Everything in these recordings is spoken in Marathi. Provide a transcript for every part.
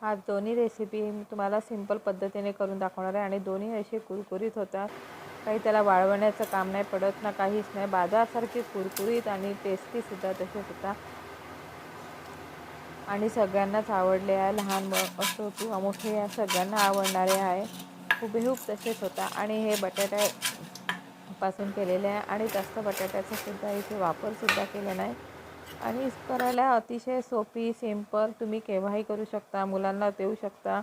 आज दोन्ही रेसिपी मी तुम्हाला सिंपल पद्धतीने करून दाखवणार आहे आणि दोन्ही असे कुरकुरीत होतात. काही त्याला वाळवण्याचं काम नाही पडत ना काहीच नाही. बाजारसारखी कुरकुरीत आणि टेस्टीसुद्धा तसेच होता आणि सगळ्यांनाच आवडले आहे लहान असो किंवा मोठे या सगळ्यांना आवडणारे आहे. हुबेहूब तसेच होता आणि हे बटाट्यापासून केलेले आहे आणि जास्त बटाट्याचा सुद्धा इथे वापरसुद्धा केला नाही. आणि करायला अतिशय सोपी सिंपल तुम्ही केव्हाही करू शकता मुलांना देऊ शकता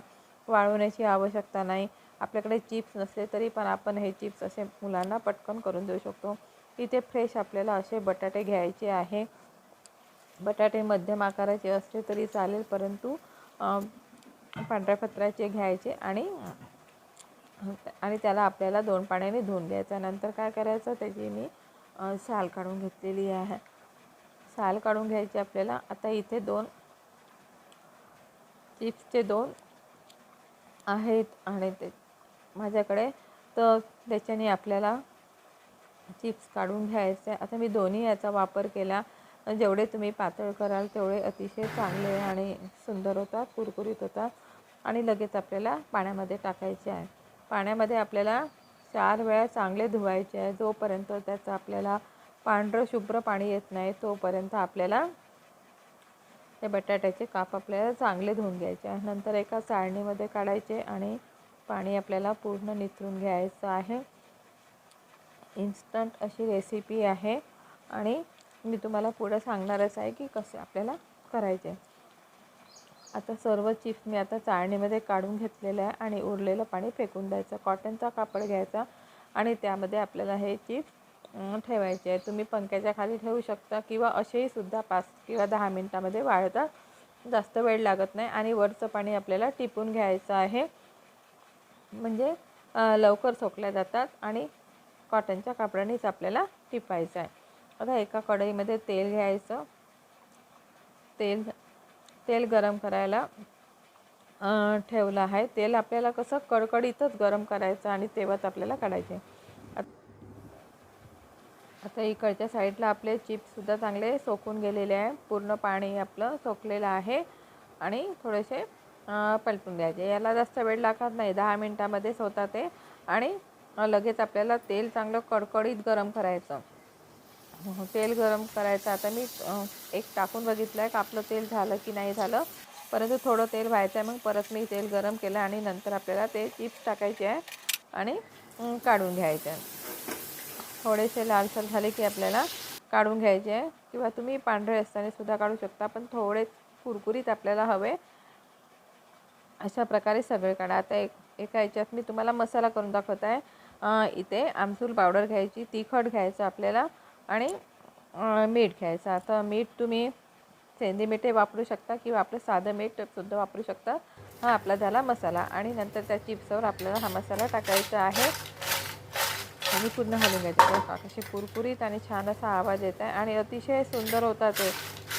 वाळवण्याची आवश्यकता नाही. आपल्याकडे चिप्स नसले तरी पण आपण हे चिप्स असे मुलांना पटकन करून देऊ शकतो. इथे फ्रेश आपल्याला असे बटाटे घ्यायचे आहे. बटाटे मध्यम आकाराचे असले तरी चालेल परंतु पांढऱ्या पत्राचे घ्यायचे आणि आणि त्याला आपल्याला दोन पाण्याने धुवून घ्यायचं. नंतर काय करायचं? त्याची मी साल काढून घेतलेली आहे. साल काढून घ्यायची आपल्याला. आता इथे दोन चिप्सचे दोन आहेत आणि ते माझ्याकडे. तर त्याच्याने आपल्याला चिप्स काढून घ्यायचे. आता मी दोन्ही याचा वापर केला. जेवढे तुम्ही पातळ कराल तेवढे अतिशय चांगले आणि सुंदर होतात कुरकुरीत होतात आणि लगेच आपल्याला पाण्यामध्ये टाकायचे आहे. पाण्यामध्ये आपल्याला चार वेळा चांगले धुवायचे आहे. जोपर्यंत त्याचा आपल्याला पांढरं शुभ्र पाणी येत नाही तोपर्यंत आपल्याला ते बटाट्याचे काप आपल्याला चांगले धुवून घ्यायचे नंतर एका चाळणीमध्ये काढायचे आणि पाणी आपल्याला पूर्ण निथरून घ्यायचं आहे. इन्स्टंट अशी रेसिपी आहे आणि मी तुम्हाला पुढं सांगणारच आहे की कसे आपल्याला करायचे. आता सर्व चिप्स मी आता चाळणीमध्ये काढून घेतलेलं आहे आणि उरलेलं पाणी फेकून द्यायचं कॉटनचा कापड घ्यायचा आणि त्यामध्ये आपल्याला हे चिप्स ठेवायचे आहे. तुम्ही पंख्याच्या खाली ठेवू शकता किंवा असेही सुद्धा पाच किंवा दहा मिनटामध्ये वाळतात जास्त वेळ लागत नाही आणि वरचं पाणी आपल्याला टिपून घ्यायचं आहे. म्हणजे लवकर सोकल्या जातात आणि कॉटनच्या कापडानेच आपल्याला टिपायचं आहे. आता एका कढईमध्ये तेल घ्यायचं. तेल तेल गरम करायला ठेवलं आहे. तेल आपल्याला कसं कडकडीतच गरम करायचं आणि तेव्हाच आपल्याला काढायचे. आता इकडच्या साईडला आपले चिप्ससुद्धा चांगले सोकून गेलेले आहे. पूर्ण पाणी आपलं सोकलेलं आहे आणि थोडेसे पलटून द्यायचे याला जास्त वेळ लागत नाही दहा मिनटामध्येच स्वतः ते आणि लगेच आपल्याला तेल चांगलं कडकडीत गरम करायचं. हो, तेल गरम करायचं. आता मी एक टाकून बघितलं आहे का आपलं तेल झालं की नाही झालं. परंतु थोडं तेल व्हायचं आहे मग परत मी तेल गरम केलं आणि नंतर आपल्याला ते चिप्स टाकायचे आहे आणि काढून घ्यायचे. आहे थोडेसे लालसर झाले की आपल्याला काढून घ्यायचे आहे. किंवा तुम्ही पांढरे असताना सुद्धा काढू शकता पण थोडे कुरकुरीत आपल्याला हवे. अशा प्रकारे सगळे काढा. आता एक एका याच्यात मी तुम्हाला मसाला करून दाखवत आहे. इथे आमसूल पावडर घ्यायची तिखट घ्यायचं आपल्याला आणि मीठ घ्यायचं. आता मीठ तुम्ही सेंदी मीठही वापरू शकता किंवा आपलं साधं मीठसुद्धा वापरू शकता. हा आपला झाला मसाला. आणि नंतर त्या चिप्सवर आपल्याला हा मसाला टाकायचा आहे. आणि पूर्ण हलवून घ्यायचं असे कुरकुरीत आणि छान असा आवाज येत आहे आणि अतिशय सुंदर होता ते.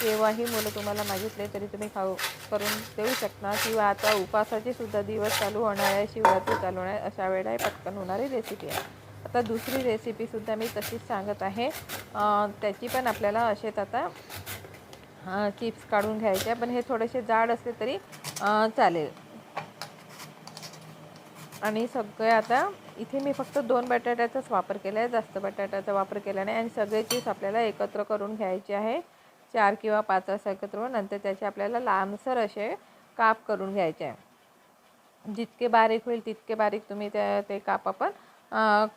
केव्हाही मुलं तुम्हाला मागितले तरी तुम्ही खाऊ करून देऊ शकता किंवा आता उपासाचे सुद्धा दिवस चालू होणार आहे शिवरात्री चालू होणार आहे अशा वेळा पटकन होणारी रेसिपी आहे. आता दुसरी रेसिपीसुद्धा मी तशीच सांगत आहे. त्याची पण आपल्याला असेच आता चिप्स काढून घ्यायचे. पण हे थोडेसे जाड असले तरी चालेल. आणि सगळे आता इथे मी फक्त दोन बटाट्याचाच वापर केला आहे जास्त बटाट्याचा वापर केला नाही. आणि सगळे चीज आपल्याला एकत्र करून घ्यायचे आहे. चार किंवा पाच असं एकत्र नंतर त्याचे आपल्याला लांबसर असे काप करून घ्यायचे आहे. जितके बारीक होईल तितके बारीक तुम्ही त्या ते काप आपण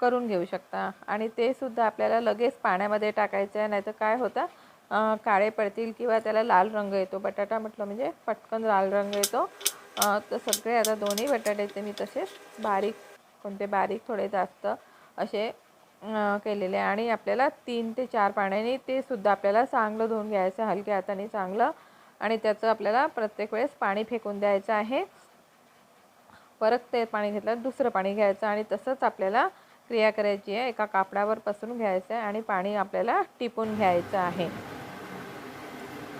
करून घेऊ शकता. आणि ते सुद्धा आपल्याला लगेच पाण्यामध्ये टाकायचं आहे नाहीतर काय होतं काळे पडतील किंवा त्याला लाल रंग येतो. बटाटा म्हटलं म्हणजे पटकन लाल रंग येतो. तर सगळे आता दोन्ही बटाट्याचे मी तसेच बारीक कोणते बारीक थोडे जास्त असे केलेले आणि आपल्याला तीन ते चार पाण्याने ते सुद्धा आपल्याला चांगलं धुवून घ्यायचं हलक्या हाताने चांगलं. आणि त्याचं आपल्याला प्रत्येक वेळेस पाणी फेकून द्यायचं आहे. परत ते पाणी घेतलं दुसरं पाणी घ्यायचं आणि तसंच आपल्याला क्रिया करायची आहे. एका कापडावर पसरून घ्यायचं आहे आणि पाणी आपल्याला टिपून घ्यायचं आहे.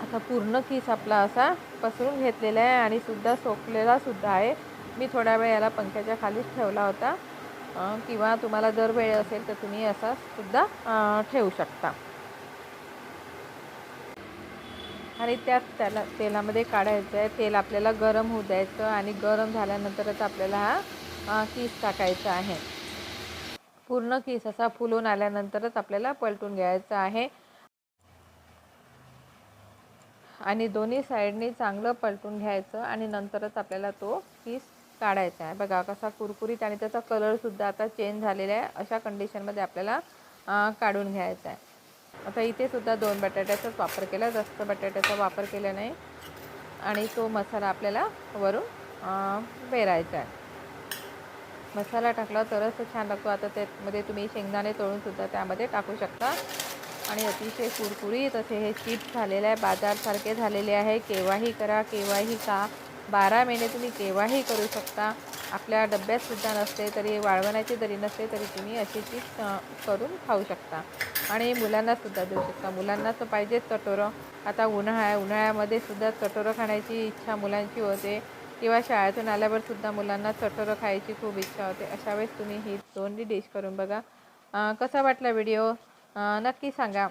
आता पूर्ण किस आपला असा पसरून घेतलेला आहे आणि सुद्धा सोकलेला सुद्धा आहे. मी थोड्या वेळ याला पंख्याच्या खालीच ठेवला होता. किंवा तुम्हाला जर वेळ असेल तर तुम्ही असा सुद्धा ठेवू शकता. आणि त्यात त्याला तेलामध्ये काढायचं आहे. तेल आपल्याला गरम होऊ द्यायचं आणि गरम झाल्यानंतरच आपल्याला हा अ, किस टाकायचा आहे. पूर्ण किस असा फुलून आल्यानंतरच आपल्याला पलटून घ्यायचं आहे. आणि दोन्ही साईडने चांगलं पलटून घ्यायचं आणि नंतरच आपल्याला तो पीस काढायचा आहे. बघा कसा कुरकुरीत आणि त्याचा कलरसुद्धा आता चेंज झालेला आहे. अशा कंडिशनमध्ये आपल्याला काढून घ्यायचा आहे. आता इथे सुद्धा दोन बटाट्याचाच वापर केला. जास्त बटाट्याचा वापर केला नाही. आणि तो मसाला आपल्याला वरून पेरायचा आहे. मसाला टाकला तरच छान लागतो. आता त्यामध्ये तुम्ही शेंगदाणे तळूनसुद्धा त्यामध्ये टाकू शकता. आणि अतिशय कुरकुरीत असे हे चिप्स झालेले आहे. बाजारसारखे झालेले आहे. केव्हाही करा केव्हाही का बारा महिने तुम्ही केव्हाही करू शकता. आपल्या डब्यातसुद्धा नसते तरी वाळवण्याची जरी नसते तरी तुम्ही अशी चिप्स करून खाऊ शकता. आणि मुलांनासुद्धा देऊ शकता. मुलांना तर पाहिजेच आता उन्हाळा आहे उन्हाळ्यामध्ये सुद्धा चटोरं खाण्याची इच्छा मुलांची होते. किंवा शाळेतून आल्यावर सुद्धा मुलांना चटोरं खायची खूप इच्छा होते. अशा वेळेस तुम्ही ही दोन्ही डिश करून बघा. कसा वाटला व्हिडिओ? नक्की सांगा.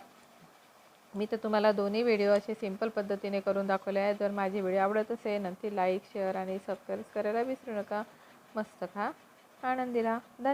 मी तर तुम्हाला दोन्ही व्हिडिओ असे सिंपल पद्धतीने करून दाखवले आहे जर माझी व्हिडिओ आवडत असेल नक्की लाईक शेअर आणि सबस्क्राईब करायला विसरू नका. मस्त खा आनंदी राहा धन्यवाद.